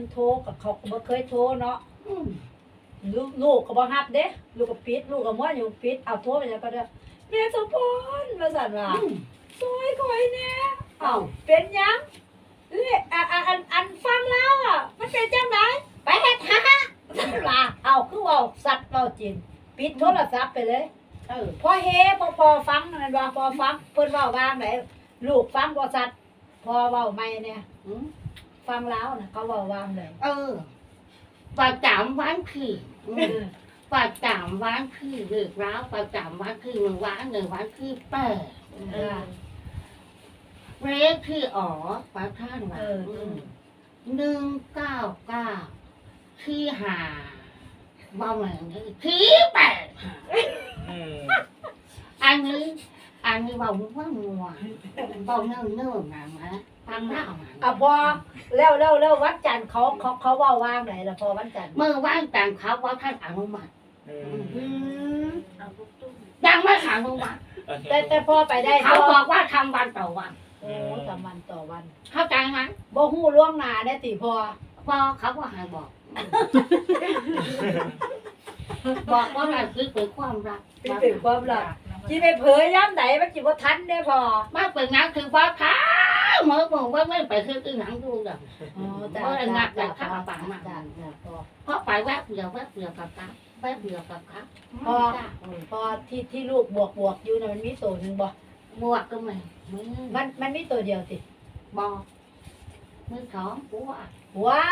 มีคนมีคนหนึงโทรกับเขาก็บ่เคยโทรเนาะอืมลูกลูกก็บ่รับเด้ลูกก็ปิดลูกก็ม้วนอยู่ปิดเอาโทรไปแล้วก็เด้อแม่สมพรว่าซั่นว่าอืมซอยข่อยแน่เอ้าเป็นหยังเอ้ยอะอะอันอันฟังแล้วอะมันเป็นจังไดไปเฮ็ดหาล่ะเอาคือเว้าสัตว์เว้าจริงปิดโทรศัพท์ไปเลยเออพอเฮพอพอฟังนั่นว่าพอฟังเพิ่นเว้าว่างไหนลูกฟังบ่สัตว์พอเว้าไม่เนี่ยอืม ฟังแล้วน่ะเขาเว้าว่างเลยเออประจำวันคืออืมประจำวันคือเลิกแล้วประจำวันคือหนึ่งวันหนึ่งวันคือแปดเออ เรขคืออ๋อประท่านว่าเออมหนึ่งเก้าเก้าคือหาบ่เหมือนกันคือแปด อืมอันนี้ อันนี้เบาว่างัวเบาเนิ่มเนิ่มๆนะมะฟังเล่ามาอะพอแล้วแล้วแล้ววันจันทร์เขาเขาเขาเว้าว่างไหนล่ะพอวันจันทร์เมื่อว่างแต่งเขาว่าท่านอนุมัติอือืมยังไม่อนุมัติแต่แต่พอไปได้เขาพบอกว่าทำวันต่อวันโอ้สามวันต่อวัน เข้าใจไหมบ่ฮู้ล่วงหน้าได้ติพอพอเขาก็ให้บอก บอกว่าอะไรคือเป็นความรักเป็นเป็นความลับ สิไปเผยย่ำไหนมันสิบ่ทันได้พอมาเป็นนักคือว่าท้าเมื่อผมว่าไม่ไปคือที่หนังดูแบบอ๋อจ้าเพราะอะไรจ้าหนักจ้าแต่ข้าวจ้าปังมากจ้าจ้าพอเพราะไปแวบเดียวแวบเดียวกับครับแวบเดียวกับครับพอพอที่ที่ลูกบวกบวกอยู่น่ะมันมีตัวหนึงบ่บวกก็ไม่มือมันมันมีตัวเดียวติบอกมือสองบวกว้า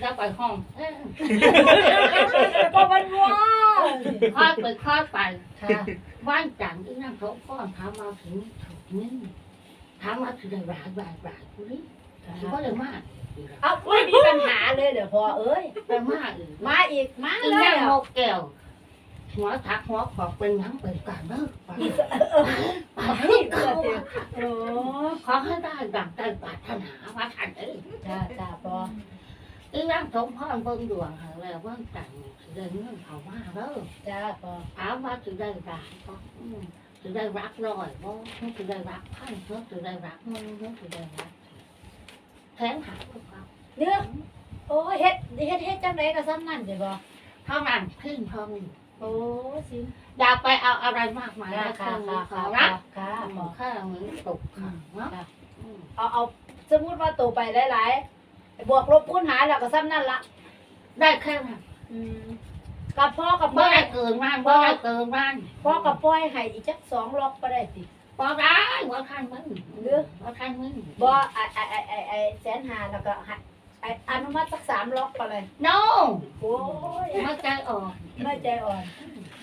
แล้วไปห้องเอ้ยพอมันว้าค่อยไปค่อยไปค่ะบ้านจันทร์ที่นั่งเขาก้อนถามมาถึงถูกนี่ถามมาถึงได้รายรายรายกูนี่ก็เลยมากเอาไม่มีปัญหาเลยเดี๋ยวพอเอ้ยไปมากอีกมาอีกมาอีเลนั่ยงอะโมแก้วหัวทักหัวขอบเป็นหยังเป็นการเลิกไปไปนี่เกิดเดียวโอ้ขอให้ได้ดังใจปรารถนาว่าท่านเอ้ยจ้าจ้าพอ อีนั่งสมพรเบิ่งดวงหาแล้วว่าจังสิได้เงินเขามาเด้อจ้าพอถามว่าสิได้รักก็อืมสิได้รักร้อยบ่สิได้รักพันเพิ่สิได้รักหมื่นเพิ่สิได้รักแทนหาพวกเขาเนื้อโอ้เฮ็ดเฮ็ดเฮ็ดจังไดก็ซ้ำนั่นเดี๋ยวพอเท่านั้นขึ้นเท่านี้โอ้สิอย่าไปเอาอะไรมากมายค่ะนะค่ะค่ะค่ะขอค่ะรักค่ะพอข้ามือตกค่ะเนาะอืมเอาเอาสมมติว่าตัวไปหลายๆ บวกลบคูณหารแล้วก็ซ้ำนั่นละได้แค่นั้นอืมกับพ่อกับบ่พ่อได้เกินมันบ่ได้เกินมันพ่อกับพ่อให้อีกจักสองล็อกก็ได้สิบ่ได้ว่าท่านมึงหรือว่าท่านมึงบ่ไอไอไอไอไอแสนหาแล้วก็ให้ไออนุมัติสักสามล็อกก็เลย no โอ้ยไม่ใจอ่อนไม่ใจอ่อน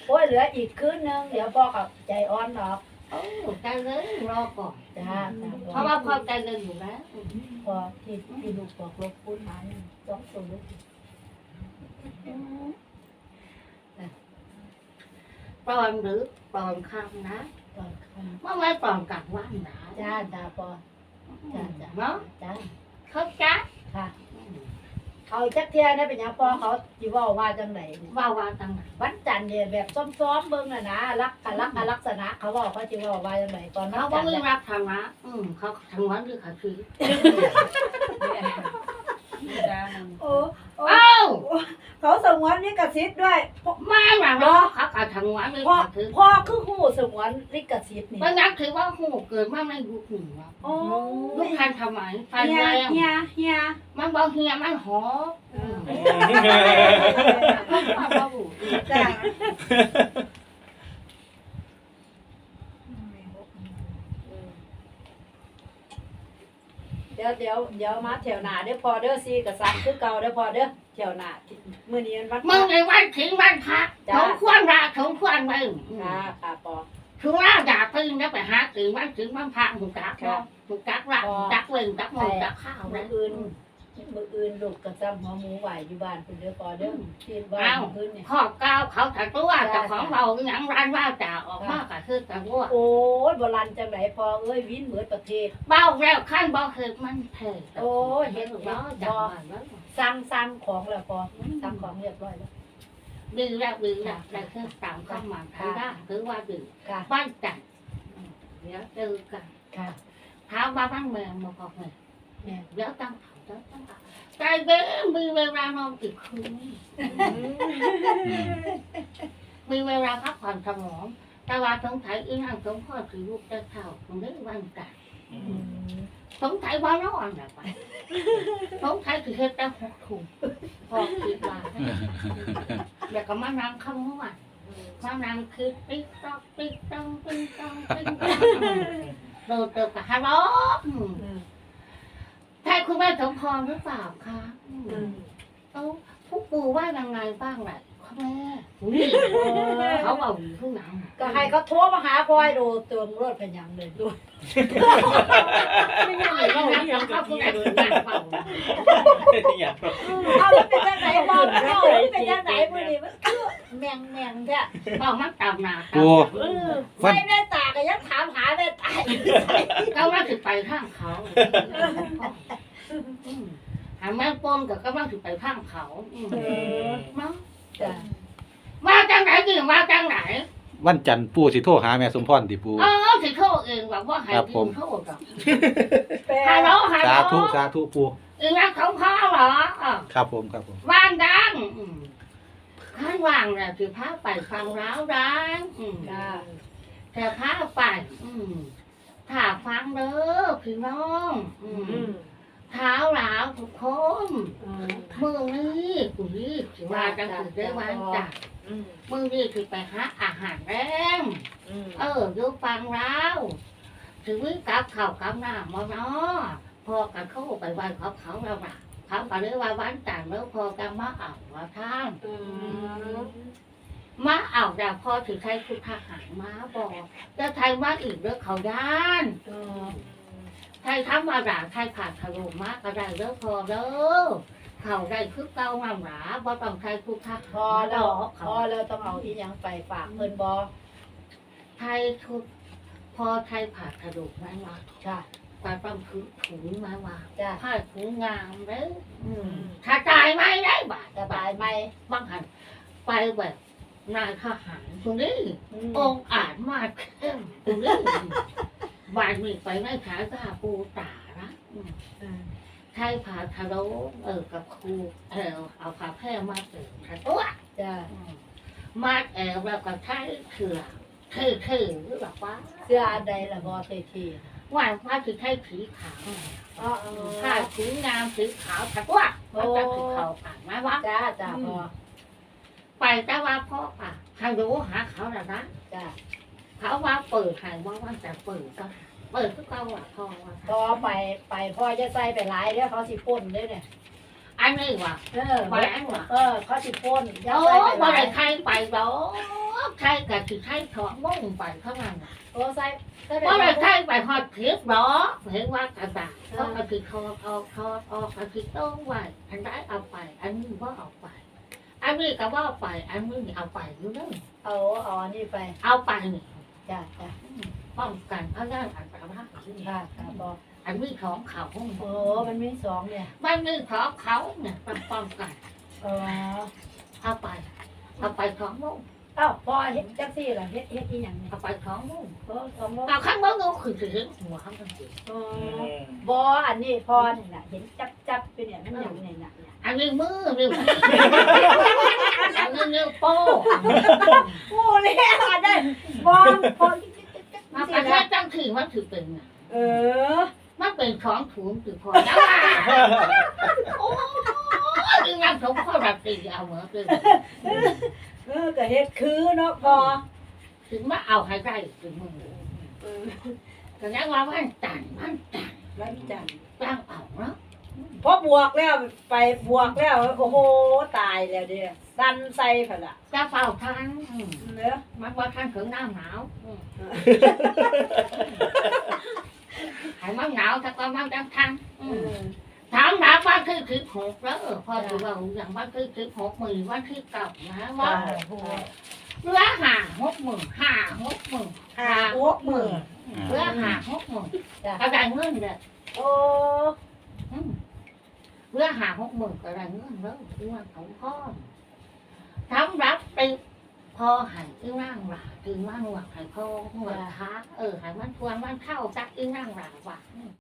โอ้ยเหลืออีกคืนนึงเดี๋ยวพ่อกับใจอ่อนหรอก โอ้ใจเลยรอก่อนจ้าเพราะว่าพอใจเลยอยู่แล้วพอที่ที่ลูกบอกลบคูณหารสองตัวลูกปลอนหรือปลอนคำนะก่อนค่ะเมื่อไม่ปลอนกลับว่านนะจ้าจ้าพอจ้าจ้าเนาะจ้าเขาจักค่ะ เขาจักเทียได้เป็นหยังพอเขาจีว่าว่าจังไหนว่าว่าตังไหนวันจันทร์เนี่ยแบบซ้อมๆเบิ่งน่ะนะรักกันรักกันลักษณะ เขาบอกเขาจีว่าว่าจังไหนตอนนั้เขานว่าจันทไม่ร์รับทางนะอืมเขาทางวันคือขาคือ โอ้เอ้าเขาสงวนนี่กระซิบด้วยไม่หรอกเนาะเขาขาทางวันคือพ่อขาคือพ่อคือหูสงวนลิขสิทธิ์นี่เพราะงั้นคือว่าหูเกิดมาในยุคหนึ่งแล้วโอ้ลูกทันทำไมไฟเฮียแรงเฮียเฮียมันบอกเฮียมันหอมมันว่าบ่หูจ้า ดี๋ยวเดี๋ยวเดี๋ยวมาแถวหน้าเด้อพอเด้อซีกับซักคือเก่าเด้อพอเด้อแถวหน้ามื้อนี้มันวันมึงในวันถึงวันพักสมควรราสมควรไปค่ะค่ะปอ ถึงราด่าตึงแล้วไปหาถึงวันถึงวันพักหูจักเนาะหูจักรักจักเล่นจักมองจักข้าวมื้นะออื่น มื้ออื่นลูกกับซ้ำหัวหมูไหวอยู่บ้านเพิ่นเด้อพอเด้อที่บ้านมื้ออื่นเนี่ยข้อก้าวเขาถัดตัวแต่ของเราหยังรันว่าจ่าออกมากก็คือแต่ว่าโอ้ยโบราณจังไหนพอเอ้ยวินเหมือนประเทศเบ้าแล้วขั้นบ่คือมันเถิดโอ้ยเห็เห็นนเห็นบ่พจัองแล้วสั่งสั่งของแล้วพอสั่งของเรียบร้อยแล้วดื้อแล้วดื้อแล้วได้เครื่องตามเข้ามาทางได้ถือว่าดื้อค่ะบ้านจันเดี๋ยวเจอกันค่ะถามว่าบ้านเมืองมาบอกเลยบแม่นเดี๋ยวตั้ง เอาเดี๋ยวตั้งเอาใจเบ้มีเวลานอนอีกคืนมีเวลาพักผ่อนสมองแต่ว่าสงสัยอีนั่งสงพ่อถือลูกได้เท่าตรงนี้วันกันอืมสงสัยว่านอนแบบไปสงสัยถือเฮ็ดแต่หกถุงพอคิดว่าเดี๋ยวก็มานั่งคำนวณมานั่งคือติ๊กต๊อกติ๊กต๊อกติ๊กต๊อกติ๊กต๊อกโดนเติมกับฮัลโหลอืมใช่ คุณแม่สมพรหรือเปล่าคะอืมอืมเอ้าผู้ปู่ว่ายังไงบ้างแหละคุณแม่นี่เขาเอาอยู่ข้างหลังก็ให้เขาโทรมาหาพลอยดูเติมรถเป็นหยังเลยด้วยไม่ใช่ไม่ใช่ไม่ใช่เขาคุณแม่ดูงานเปล่าอยากเอามันเป็นจังไหนบอกเอามันเป็นจังไหนมื้อนี้มันคือแมงแมงแท้บอกมันตามนาปูเออไม่แม่ตาก็ยังถามหาแม่ตาอยู่ไสก็ว่าสิไปข้างเขาอืมหาแม่ปนกับก็ว่าสิไปข้างเขาอืมเออ มั้งจ้ะมาจังไหนจริงมาจังไหน วันจันทร์ปูสิโทรหาแม่สมพรติปู เออสิโทษเองแบบว่าให้ครับกิผมนโทษหรอกแปลฮัลโหลฮัลโหลสาธุสาธุปูอีรักของพ่อเหรออะครับผมครับผมว่างดังอืมข้างว่างน่ะคือพาไปฟังร้าวร้างอืม จ้ะแต่พาไป อืมถ้าฟังเด้อพี่น้อง อืมเท้าหลาวทุกคนเออมือนี้กูนี่สิว่าจังคือได้วางจัดมือนี้คือไปหาอาหารแรงเอออยู่ฟังร้าวถือวิกับข้าวกับน้ำมาเนาะพอกันเข้าไปไหว้เขาเขาแล้วล่ะเขาก็เลยว่าวันจันทร์แล้วพอกันมาเอาว่าท่านมาเอาแต่พอถือใช้คุณทหารมาบอกจะไทยว่าอีกเรื่องเขาย่าน เออไทยทำมาด่าไทยผ่านถล่มมากก็ได้เด้อพอเด้อเขาได้คือเก่างามหราบ่ต้องใช้คุณทหารพอแล้วพเขาอแล้วต้องเอาอีหยังไปฝากเพิ่นบ่ไทยชุดพอไทยผ่านถล่มมาว่าจ้ะไปต้องถือถุงมาว่าจ้ะผ้าถุงงามเด้ออืมถ้าจ่ายไม่ได้บาทสบายไหมบางหันไปแบบนายทหารตรงนี้อืมองค์อาจมากเข้ม ตรงนี้บานมีไปไม่ขายตาปูตานะอืมอืมใช่ผ่าทะโลเออกับครูเออเอาผ้าแพร่มาเติมขันตัวจ้ะอืมมาแอบแล้วก็ใช้เถื่อเถื่อเถื่อหรือแบบว่าเสื้ออันใดล่ะบ่เททีว่าว่าคือใช้สีขาวอ๋อเออผ้าสีงามสีขาวขันตัวมันจะสีขาวผ่านไหมวะจ้าจ้าพอไปแต่ว่าพ่อป่ะใครรู้หาเขาแล้วนะจ้า เขาว่าเปิดใครว่าว่าแต่เปิดก็เปิดก็เก่าอะพ่อว่าพอไปไปพ่อจะใส่ไปหลายเด้อเขาสิพ่นเด้อเนี่ยอันนี้ว่ะเออแหวนว่ะเออเขาสิพ่นอย่าโอ้ใส่ไปหบ่ลาได้ยใครไปดอกใครก็สิใครถอดม่งไปเท่านั้นน่ะโอ้ใส่ใส่ไปบ่หลาได้ยใครไปหอดคลิปดอกเห็นว่ากระดาษก็เอาสิถอดออกถอดออกเอาสิต้องไว้อันใดเอาไป อันนี้บ่เอาไป อันนี้ก็บ่เอาไป อันนี้เอาไปอยู่เด้อเอาเอาอันนี้ไปเอาไปนี่ จ้าจ้าป้องกันเอาได้อันตรายค่ะค่ะพออันนี้ของเขาโอ้มันมีสองเนี่ยมันนี่ของเขาเนี่ยต้องป้องกันเออเอาไปเอาไปของมุ้งเอ้าพอเห็นจังซี่ล่ะเฮ็ดเฮ็ดอีหยังเนี่ยเอาไปของมุ้งเออสองบ่เอาข้างบนก็คือจะเห็นหัวข้างบนสิเออบ่อันนี้พอนี่น่ะเห็นจับจับๆไปเนี่ยมันหยังเนี่ยน่ะเนี่ย อันนี้มือนิ้วอันนี้นิ้วโป้โอ้เลยอันนั้นบ่พอมาประเทศจังคือมันถือเป็นน่ะเออมันเป็นของถุงถือพอแล้วว่าโอ้ยงงั้นผมข้อรักตีเอาเหมือนกันเออก็เฮ็ดคือเนาะพอถึงมาเอาให้ได้ถึงมือก็ยังว่ามันจันมันจันวันจันตั้งเอาเนาะ พอบวกแล้วไปบวกแล้วโอ้โหตายแล้วเด้อสั่นใส่พุ่นล่ะจะเฝ้าทันอืมเด้อมันว่าทันถึงหน้าหนาวอืมให้มันหนาวถ้าก็มันจังทันเออืมอถามถามว่าคือคือหกแล้วเออพอถือว่าอย่างว่าคือคือหกหมื่นว่าคือเก่านะว่าเรือหาหกหมื่นหาหกหมื่นหาหกหมื่นเรือหาหกหมื่นจ้ะกระไดเงินเลยโอ้อืม เพื่อหาหกหมื่นกระไดเงินแล้วเรื่องของพ่อทำรับติพอหันอีนั่งหลาอีนั่งหลักใหายพ่อหวักค้าเออหันมันทวนมันเข้าจักอีนั่งหลาว่ะ